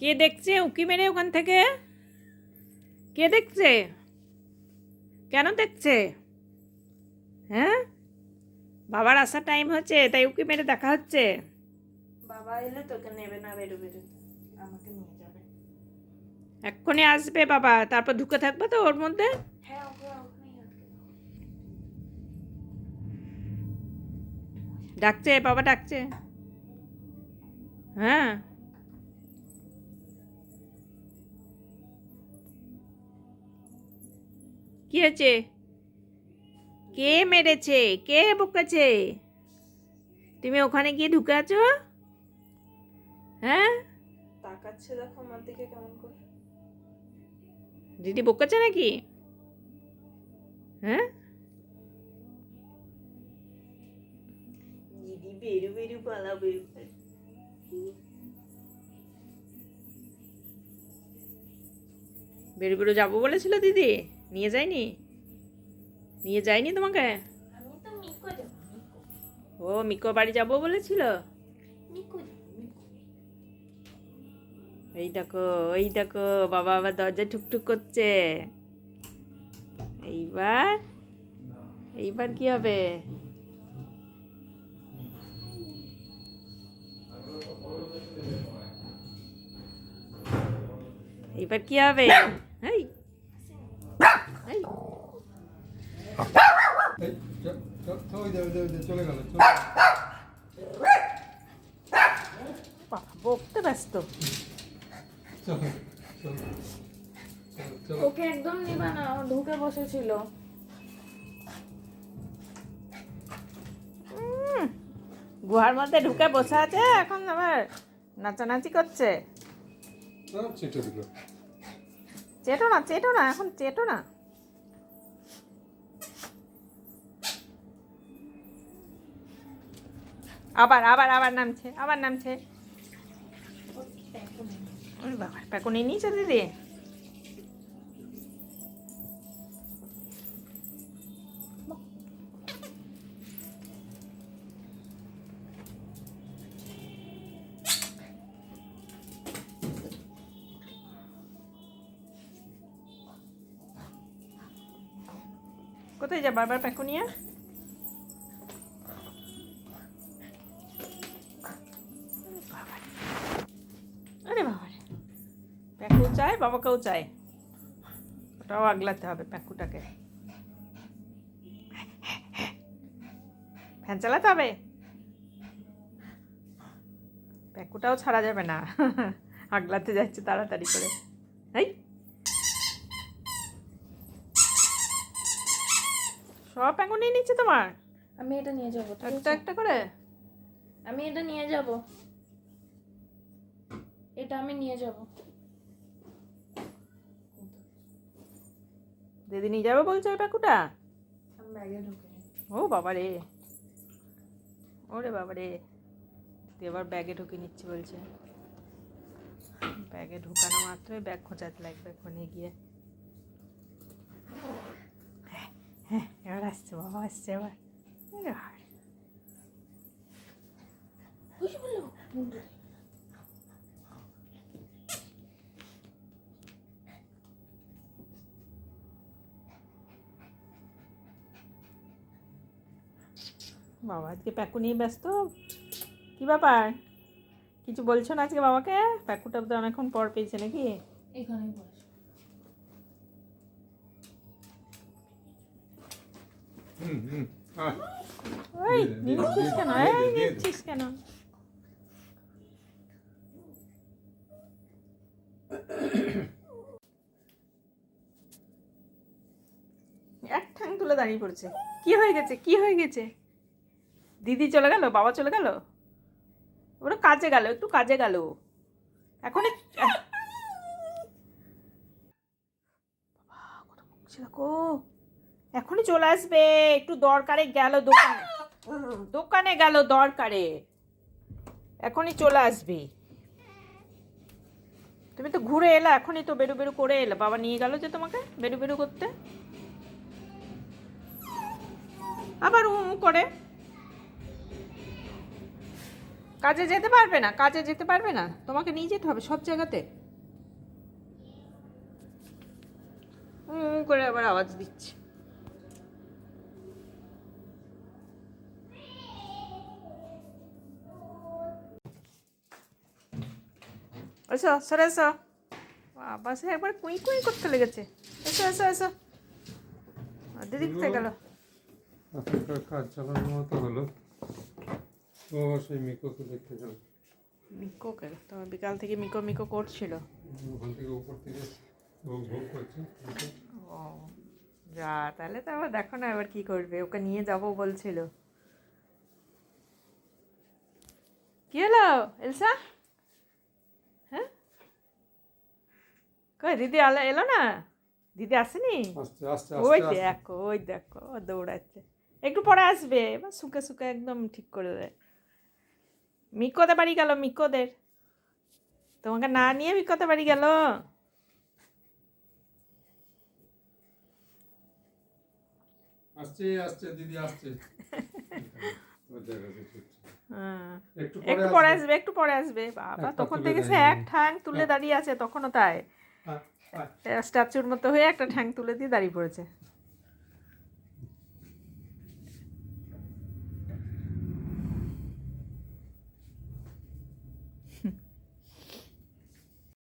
কে দেখছে? উকি মেরে ওখান থেকে? কে দেখছে? কেন দেখছে? হ্যাঁ? বাবার আসার টাইম হচ্ছে তাই উকি মেরে দেখা হচ্ছে। বাবা এলে তোকে নেবে না বেরো বেরো। আমাকে নিয়ে যাবে। এক্ষুনি আসবে বাবা তারপর ঢুকে থাকবে তো ওর মধ্যে? হ্যাঁ। ডাকছে বাবা ডাকছে। হ্যাঁ? কি হয়েছে? কে মেরেছে? কে বকেছে? তুমি ওখানে গিয়ে ঢুকে আছো? হ্যাঁ? তাকাচ্ছে দেখো আমার দিকে কেমন করে। দিদি বকেছে নাকি? হ্যাঁ? দিদি বেরু বেরু পালাবে বেরু বেরু যাব বলেছিল দিদি? নিয়ে যায়নি? নিয়ে যায়নি তোমাকে? ও, মিকো বাড়ি যাব বলেছিল? এই দেখো এই দেখো, বাবা আবার দরজা ঠুকঠুক করছে। এইবার এইবার কি হবে? এইবার কি হবে এই এই এই, চ- চ- চ- ওই দে, ওই দে, ওই দে, চলে গেল বকতে ব্যস্ত। ওকে একদম নিবা না ও ঢুকে বসেছিল। গুহার মধ্যে ঢুকে বসে আছে এখন আবার নাচানাচি করছে। চেটো না চেটো না এখন চেটো না। আবার আবার আবার নামছে আবার নামছে। নিয়েছে দিদি? কোথায় যা বারবার প্যাকুনিয়া চায় বাবাকেও চায়। ওটাও আগলাতে হবে প্যাকুটাকে। ফ্যান চালাতে হবে? প্যাকুটাও ছাড়া যাবে না। আগলাতে যাচ্ছে তাড়াতাড়ি করে। এই। সব প্যাকু নিয়ে নিচ্ছে তোমার? আমি এটা নিয়ে যাব একটা একটা করে? আমি এটা নিয়ে যাব। এটা আমি নিয়ে যাব। দিদি নিয়ে যাবে বলছে ওই প্যাকুটা? আমি ব্যাগে ঢুকে ও বাবা রে ওরে বাবা রে তুই এবার ব্যাগে ঢুকে নিচ্ছি বলছে। ব্যাগে ঢুকানো মাত্রই ব্যাগ খোঁচাতে লাগবে ওখানে গিয়ে হ্যাঁ, হ্যাঁ এবার আসছে বাবা আসছে এবার। বাবা আজকে প্যাকু নিয়ে ব্যস্ত? কি ব্যাপার? কিছু বলছো না আজকে বাবাকে? প্যাকুটা তো অনেকক্ষণ পর পেয়েছে নাকি? ওই নিচ্ছিস এই নিচ্ছিস কেন? এক ঠাং তুলে দাঁড়িয়ে পড়ছে। কি হয়ে গেছে? কি হয়ে গেছে? দিদি চলে গেল? বাবা চলে গেল? ওরা কাজে গেল একটু কাজে গেল। দেখো। এখনই চলে আসবে একটু দরকারে গেল দোকানে। দোকানে গেল দরকারে। এখনই চলে আসবে। তুমি তো ঘুরে এলা এখনই তো বেরু বেরু করে এলে। বাবা নিয়ে গেল যে তোমাকে বেরু বেরু করতে। আবার উ উ করে। কাজে যেতে পারবে না কাজে যেতে পারবে না। তোমাকে নিয়ে যেতে হবে সব জায়গাতে। করে আবার আওয়াজ দিচ্ছে। এসো সরে এসো। বাবা সে একবার কুই কুই করতে লেগেছে। এসো এসো এসো। দিদি কোথায় গেল। কাজ চালানোর মতো হলো। ও সেই মিকোকে দেখতে গেল মিকো তোমার বিকাল থেকে মিকো মিকো করছিল। ওখান থেকে উপর থেকে ভোগ ভোগ করছে ও যা তাহলে তো আবার দেখো না এবার কি করবে। ওকে নিয়ে যাব বলছিল। কি হলো এলসা? হ্যাঁ? কই দিদি আলো এলো না? দিদি আসেনি? ওই দেখো ওই দেখো দৌড়াচ্ছে। একটু পরে আসবে এবার শুকে শুকে একদম ঠিক করে দেয়। মিকোতে বাড়ি গেল মিকোদের। তোমাকে না নিয়ে মিকোতে বাড়ি গেল। আসছে আসছে দিদি আসছে। হ্যাঁ। একটু পরে আসবে। একটু পরে আসবে। বাবা তখন থেকে সে এক ঠ্যাং তুলে দাঁড়িয়ে আছে তখনও তাই। আয়। স্ট্যাচুর মতো হয়ে একটা ঠ্যাং তুলে দিয়ে দাঁড়িয়ে পড়েছে।